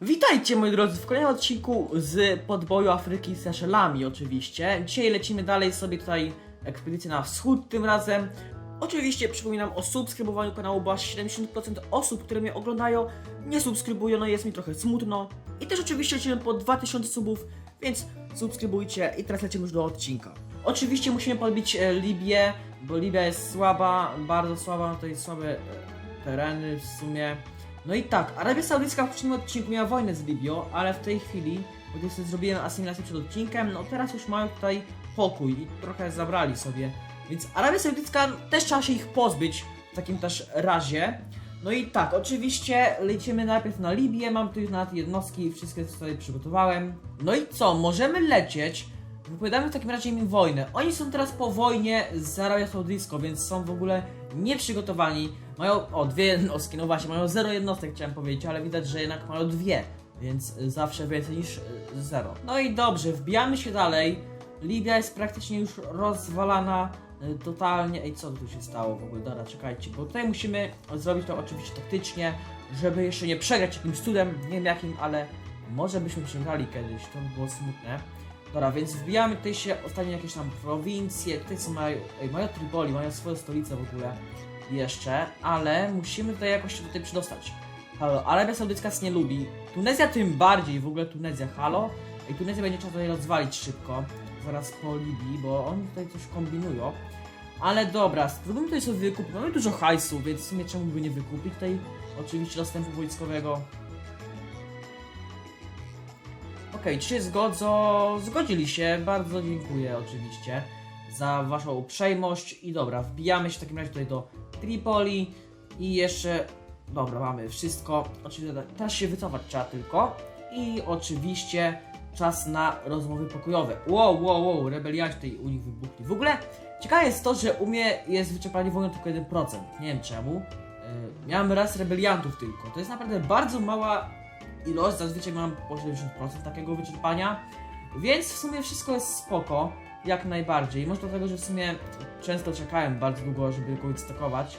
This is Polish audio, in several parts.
Witajcie moi drodzy w kolejnym odcinku z podboju Afryki z Seszelami oczywiście. Dzisiaj lecimy dalej sobie tutaj ekspedycję na wschód tym razem. Oczywiście przypominam o subskrybowaniu kanału, bo aż 70% osób, które mnie oglądają nie subskrybują, no jest mi trochę smutno. I też oczywiście lecimy po 2000 subów, więc subskrybujcie i teraz lecimy już do odcinka. Oczywiście musimy podbić e, Libię, bo Libia jest słaba, bardzo słaba, to jest słabe e, tereny w sumie. No i tak, Arabia Saudyjska w poprzednim odcinku miała wojnę z Libią, ale w tej chwili, bo tutaj sobie zrobiłem asymilację przed odcinkiem, no teraz już mają tutaj pokój i trochę zabrali sobie. Więc Arabia Saudyjska też trzeba się ich pozbyć w takim też razie. No i tak, oczywiście lecimy najpierw na Libię, mam tu już nawet jednostki, wszystkie sobie przygotowałem. No i co, możemy lecieć. Wypowiadamy w takim razie im wojnę. Oni są teraz po wojnie z Arabią Saudyjską, więc są w ogóle nieprzygotowani. Mają, o, dwie jednostki, no właśnie, mają zero jednostek chciałem powiedzieć, ale widać, że jednak mają dwie, więc y, zawsze więcej niż y, zero. No i dobrze, wbijamy się dalej. Libia jest praktycznie już rozwalana y, totalnie. Ej, co tu się stało w ogóle? Dobra, czekajcie, bo tutaj musimy zrobić to oczywiście taktycznie, żeby jeszcze nie przegrać jakimś cudem, nie wiem jakim, ale może byśmy przegrali kiedyś, to by było smutne. Dobra, więc wbijamy tutaj się ostatnie jakieś tam prowincje, tutaj są mają, ej, mają Tripoli, mają swoją stolicę w ogóle jeszcze, ale musimy tutaj jakoś się tutaj przydostać. Halo, Arabia Saudyjska nas nie lubi, Tunezja tym bardziej, w ogóle Tunezja, halo? I Tunezja będzie trzeba tutaj rozwalić szybko, zaraz po Libii, bo oni tutaj coś kombinują. Ale dobra, spróbujmy tutaj sobie wykupić, mamy dużo hajsu, więc w sumie czemu by nie wykupić tutaj oczywiście dostępu wojskowego. Okej, czy się zgodzą? Zgodzili się, bardzo dziękuję oczywiście za waszą uprzejmość. I dobra, wbijamy się w takim razie tutaj do Tripoli. I jeszcze, dobra, mamy wszystko, oczywiście te- teraz się wycofać trzeba tylko. I oczywiście czas na rozmowy pokojowe. Wow, wow, wow, rebelianci tutaj u nich wybuchli. W ogóle ciekawe jest to, że u mnie jest wyczerpanie wojny tylko 1%, nie wiem czemu. Yy, miałem raz rebeliantów tylko, to jest naprawdę bardzo mała ilość, zazwyczaj mam po 70% takiego wyczerpania, więc w sumie wszystko jest spoko, jak najbardziej. Może dlatego, że w sumie często czekałem bardzo długo, żeby kogoś stakować.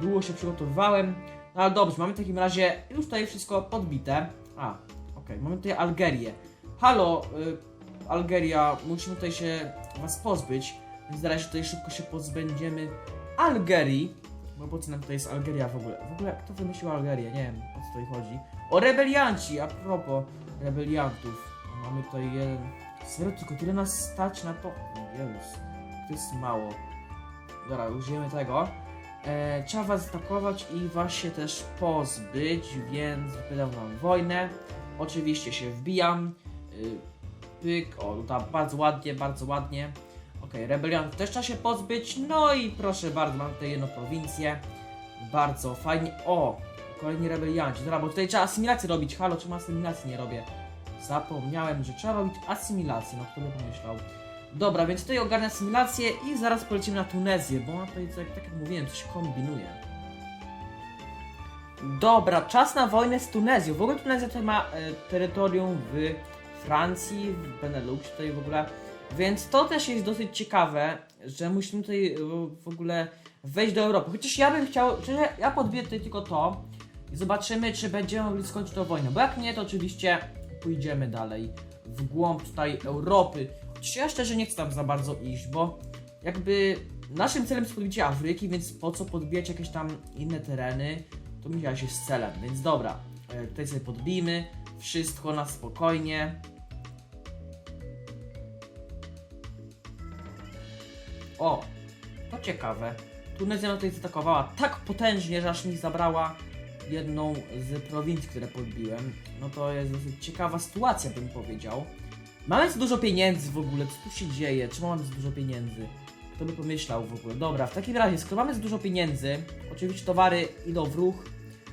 Długo się przygotowywałem, no ale dobrze, mamy w takim razie już tutaj wszystko podbite. A, okej, mamy tutaj Algerię. Halo, y, Algeria, musimy tutaj się was pozbyć, więc zaraz tutaj szybko się pozbędziemy Algerii. Bo po co nam tutaj jest Algeria w ogóle? W ogóle kto wymyślił Algerię? Nie wiem o co tutaj chodzi. O rebelianci! A propos rebeliantów. Mamy tutaj jeden. Serio, tylko tyle nas stać na to? Jezus, to jest mało. Dobra, użyjemy tego. E, trzeba was atakować i was się też pozbyć, więc wydam wam wojnę. Oczywiście się wbijam. Y, pyk, o, tam bardzo ładnie, bardzo ładnie. Okej, rebeliantów też trzeba się pozbyć. No i proszę bardzo, mam tutaj jedną prowincję. Bardzo fajnie. O, kolejni rebelianci. Dobra, bo tutaj trzeba asymilację robić. Halo, czemu asymilacji nie robię? Zapomniałem, że trzeba robić asymilację. No kto by pomyślał? Dobra, więc tutaj ogarnę asymilację i zaraz polecimy na Tunezję, bo ona tutaj, tak, tak jak mówiłem, coś kombinuje. Dobra, czas na wojnę z Tunezją. W ogóle Tunezja tutaj ma e, terytorium w Francji, w Beneluxie tutaj w ogóle. Więc to też jest dosyć ciekawe, że musimy tutaj e, w ogóle wejść do Europy. Chociaż ja bym chciał, szczerze, ja podbiję tutaj tylko to i zobaczymy, czy będziemy mogli skończyć tę wojnę. Bo jak nie, to oczywiście pójdziemy dalej w głąb tutaj Europy. Chociaż ja szczerze nie chcę tam za bardzo iść, bo jakby naszym celem jest podbicie Afryki, więc po co podbijać jakieś tam inne tereny, to mija się z celem. Więc dobra, e, tutaj sobie podbijmy wszystko na spokojnie. O, to ciekawe. Tunezja tutaj zaatakowała tak potężnie, że aż mi zabrała jedną z prowincji, które podbiłem. No to jest dosyć ciekawa sytuacja, bym powiedział. Mamy za dużo pieniędzy w ogóle, co tu się dzieje? Czemu mamy za dużo pieniędzy? Kto by pomyślał w ogóle? Dobra, w takim razie, skoro mamy dużo pieniędzy, oczywiście towary idą w ruch,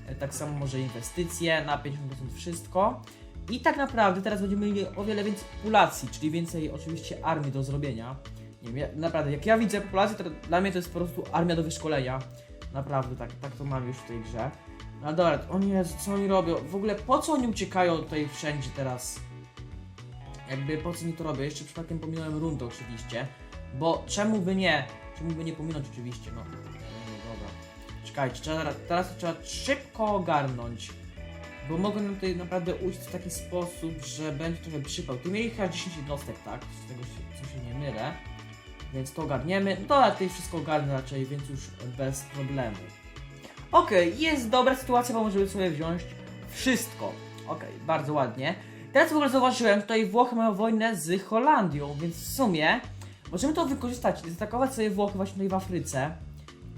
e, tak samo może inwestycje, na 50% wszystko. I tak naprawdę teraz będziemy mieli o wiele więcej populacji, czyli więcej oczywiście armii do zrobienia. Nie wiem, ja, naprawdę, jak ja widzę populację, to dla mnie to jest po prostu armia do wyszkolenia. Naprawdę, tak, tak to mam już w tej grze. No dobra, oni, Jezu, co oni robią? W ogóle po co oni uciekają tutaj wszędzie teraz? Jakby po co oni to robią? Jeszcze przypadkiem pominąłem rundę oczywiście. Bo czemu by nie? Czemu by nie pominąć oczywiście? No, dobra. Czekajcie, trzeba, teraz trzeba szybko ogarnąć. bo mogą nam tutaj naprawdę ujść w taki sposób, że będzie trochę przypał. Tu mieli chyba 10 jednostek, tak? Z tego się, co się nie mylę. Więc to ogarniemy. No ale tutaj wszystko ogarnę raczej, więc już bez problemu. Okej, jest dobra sytuacja, bo możemy sobie wziąć wszystko. Okej, bardzo ładnie. Teraz w ogóle zauważyłem, tutaj Włochy mają wojnę z Holandią, więc w sumie możemy to wykorzystać, zaatakować sobie Włochy właśnie tutaj w Afryce.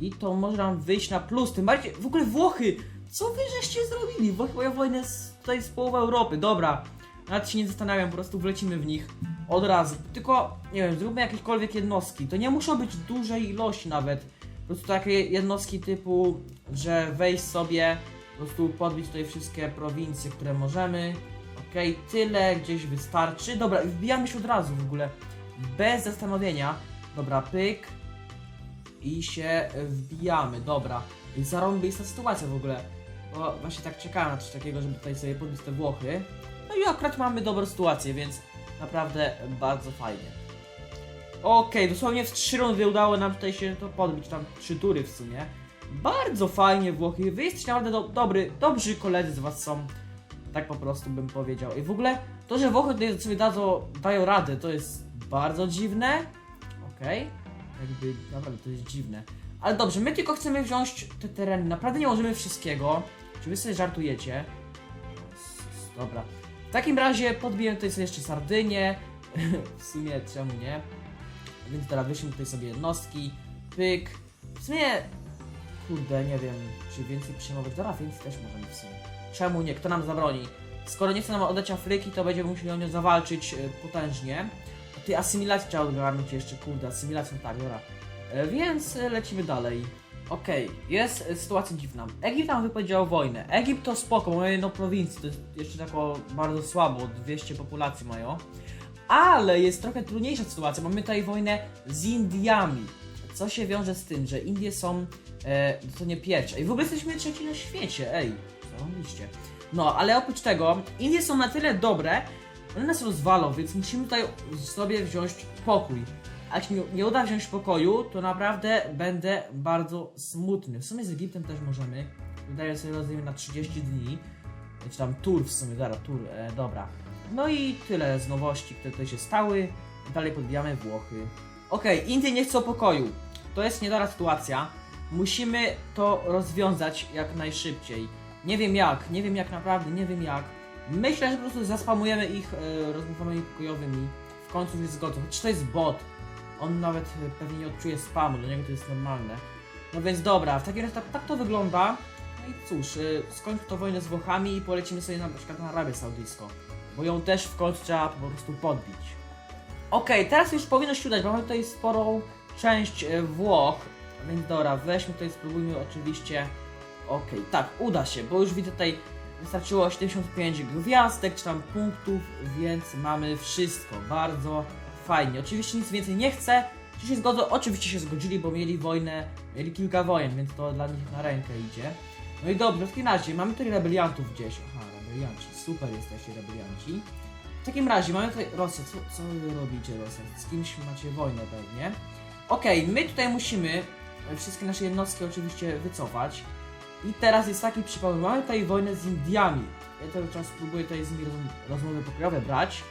I to może nam wyjść na plus. Tym bardziej, w ogóle Włochy, co wy żeście zrobili? Włochy mają wojnę z, tutaj z połową Europy, dobra. Nawet się nie zastanawiam, po prostu wlecimy w nich od razu. Tylko, nie wiem, zróbmy jakiekolwiek jednostki. To nie muszą być dużej ilości nawet. Po prostu takie jednostki typu, że wejść sobie, po prostu podbić tutaj wszystkie prowincje, które możemy. Okej, tyle gdzieś wystarczy. Dobra, wbijamy się od razu w ogóle. Bez zastanowienia. Dobra, pyk. I się wbijamy, dobra. I zarąbista sytuacja w ogóle. Bo właśnie tak czekałem na coś takiego, żeby tutaj sobie podbić te Włochy. No i akurat mamy dobrą sytuację, więc naprawdę bardzo fajnie. Okej, dosłownie w trzy rundy udało nam tutaj się to podbić, tam trzy tury w sumie. Bardzo fajnie Włochy, wy jesteście naprawdę do, dobry, dobrzy koledzy z was są. Tak po prostu bym powiedział. I w ogóle to, że Włochy tutaj sobie dadzą, dają radę, to jest bardzo dziwne. Okej, jakby naprawdę to jest dziwne. Ale dobrze, my tylko chcemy wziąć te tereny, naprawdę nie możemy wszystkiego. Czy wy sobie żartujecie? Dobra. W takim razie podbiję tutaj sobie jeszcze Sardynię. w sumie czemu nie? Więc teraz weźmy tutaj sobie jednostki. Pyk. W sumie. Kurde, nie wiem, czy więcej przyjmować. Dobra, więcej też możemy w sumie. Czemu nie? Kto nam zabroni? Skoro nie chce nam oddać Afryki, to będziemy musieli o nią zawalczyć e, potężnie. A ty asymilację trzeba ogarnąć jeszcze, kurde, asymilacją tak, dobra. E, więc e, lecimy dalej. Okej, jest e, sytuacja dziwna. Egipt nam wypowiedział wojnę. Egipt to spoko, mają jedną prowincję, to jest jeszcze tako bardzo słabo, 200 populacji mają. Ale jest trochę trudniejsza sytuacja, mamy tutaj wojnę z Indiami. Co się wiąże z tym, że Indie są e, to nie pierwsze. I w ogóle jesteśmy trzeci na świecie, ej, zarobiście. No, ale oprócz tego, Indie są na tyle dobre, one nas rozwalą, więc musimy tutaj sobie wziąć pokój. A jak nie, uda wziąć pokoju, to naprawdę będę bardzo smutny. W sumie z Egiptem też możemy. Wydaje sobie rozumiem na 30 dni. Czy tam tur w sumie, dobra, tur, e, dobra. No i tyle z nowości, które tutaj się stały. Dalej podbijamy Włochy. Okej, Indie nie chcą pokoju. To jest niedora sytuacja. Musimy to rozwiązać jak najszybciej. Nie wiem jak, nie wiem jak naprawdę, nie wiem jak. Myślę, że po prostu zaspamujemy ich e, rozmowami pokojowymi. W końcu się zgodzą. Chociaż to jest bot. On nawet e, pewnie nie odczuje spamu, dla niego to jest normalne. No więc dobra, w takim razie tak, tak to wygląda. No i cóż, y, skończmy to wojnę z Włochami i polecimy sobie na przykład na Arabię Saudyjską. Bo ją też w końcu trzeba po prostu podbić. Okej, teraz już powinno się udać, bo mamy tutaj sporą część e, Włoch. Więc dobra, weźmy tutaj, spróbujmy oczywiście. Okej, tak, uda się, bo już widzę tutaj wystarczyło 75 gwiazdek czy tam punktów, więc mamy wszystko. Bardzo fajnie. Oczywiście nic więcej nie chcę. Czy się zgodzą? Oczywiście się zgodzili, bo mieli wojnę, mieli kilka wojen, więc to dla nich na rękę idzie. No i dobrze, w takim razie mamy tutaj rebeliantów gdzieś. Aha, rebelianci, super jesteście rebelianci. W takim razie mamy tutaj Rosję. Co, co wy robicie Rosja? Z kimś macie wojnę pewnie. Okej, my tutaj musimy wszystkie nasze jednostki oczywiście wycofać. I teraz jest taki przypadek, mamy tutaj wojnę z Indiami. Ja cały czas próbuję tutaj z nimi rozm- rozmowy pokojowe brać.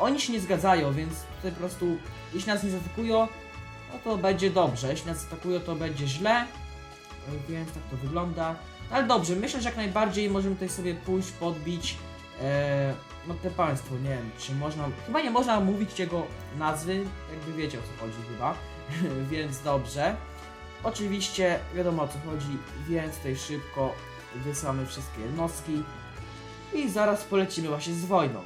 Oni się nie zgadzają, więc tutaj po prostu, jeśli nas nie zaatakują, no to będzie dobrze. Jeśli nas atakują, to będzie źle. E, Więc tak to wygląda. Ale dobrze, myślę, że jak najbardziej możemy tutaj sobie pójść, podbić e, no te państwo, nie wiem, czy można, chyba nie można mówić jego nazwy, jakby wiecie o co chodzi chyba, więc dobrze. Oczywiście wiadomo o co chodzi, więc tutaj szybko wysyłamy wszystkie jednostki i zaraz polecimy właśnie z wojną.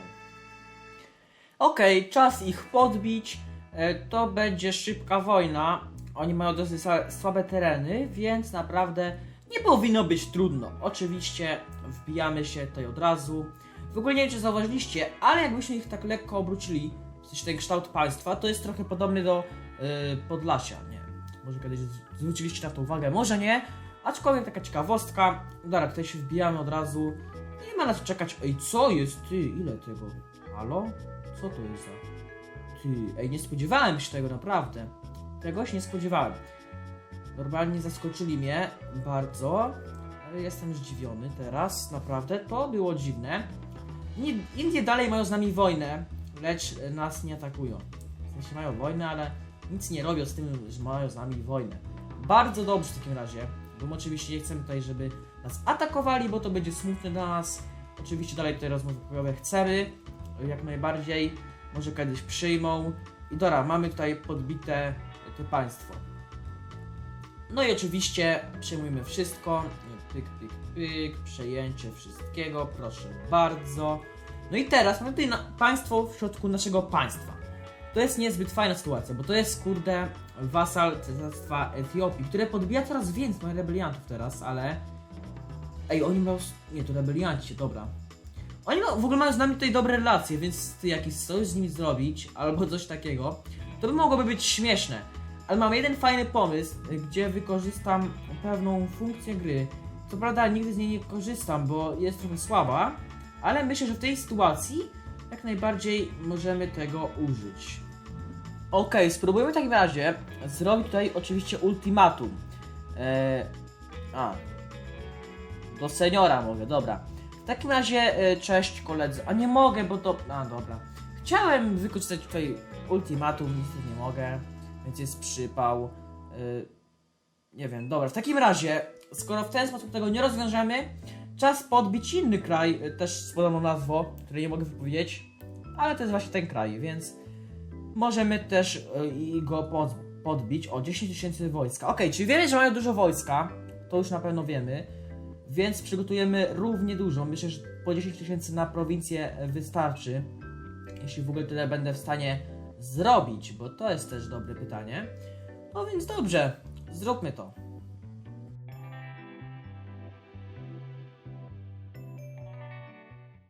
Okej, czas ich podbić. E, To będzie szybka wojna. Oni mają dosyć słabe tereny, więc naprawdę nie powinno być trudno. Oczywiście wbijamy się tutaj od razu. W ogóle nie wiem, czy zauważyliście, ale jakbyśmy ich tak lekko obrócili, w sensie ten kształt państwa, to jest trochę podobny do y, Podlasia, nie. Może kiedyś zwróciliście na to uwagę, może nie, aczkolwiek taka ciekawostka. Dobra, tutaj się wbijamy od razu. Nie ma na co czekać. Ej, co jest? Ty, ile tego? Halo? Co to jest za... Ty, ej, nie spodziewałem się tego, naprawdę. Tego się nie spodziewałem. Normalnie zaskoczyli mnie bardzo. jestem zdziwiony teraz, naprawdę. To było dziwne. Indie dalej mają z nami wojnę, lecz nas nie atakują. W sensie mają wojnę, ale nic nie robią z tym, że mają z nami wojnę. Bardzo dobrze w takim razie, bo oczywiście nie chcemy tutaj, żeby nas atakowali, bo to będzie smutne dla nas. Oczywiście dalej tutaj rozmowy pokojowe chcemy, jak najbardziej. Może kiedyś przyjmą. I dobra, mamy tutaj podbite to państwo. No i oczywiście przejmujemy wszystko. Pyk, pyk, pyk, przejęcie wszystkiego, proszę bardzo. No i teraz mamy tutaj państwo w środku naszego państwa. To jest niezbyt fajna sytuacja, bo to jest kurde wasal cesarstwa Etiopii, które podbija coraz więcej mamy rebeliantów teraz, ale... Ej, oni mają... Nie, to rebelianci, dobra. Oni ma, w ogóle mają z nami tutaj dobre relacje, więc ty jakiś sojusz z nimi zrobić, albo coś takiego, to by mogłoby być śmieszne. Ale mam jeden fajny pomysł, gdzie wykorzystam pewną funkcję gry. Co prawda nigdy z niej nie korzystam, bo jest trochę słaba, ale myślę, że w tej sytuacji jak najbardziej możemy tego użyć. Okej, spróbujemy w takim razie zrobić tutaj oczywiście ultimatum. Eee, a. Do seniora mogę, dobra. W takim razie, e, cześć koledzy. A nie mogę, bo to. A dobra. Chciałem wykorzystać tutaj ultimatum, niestety nie mogę, więc jest przypał. Y, nie wiem, dobra. W takim razie, skoro w ten sposób tego nie rozwiążemy, czas podbić inny kraj, y, też z podobną nazwą, której nie mogę wypowiedzieć, ale to jest właśnie ten kraj, więc możemy też y, i go pod, podbić o 10 tysięcy wojska. Okej, czyli wiemy, że mają dużo wojska, to już na pewno wiemy, więc przygotujemy równie dużo. Myślę, że po 10 tysięcy na prowincję e, wystarczy, jeśli w ogóle tyle będę w stanie zrobić, bo to jest też dobre pytanie. No więc dobrze, zróbmy to.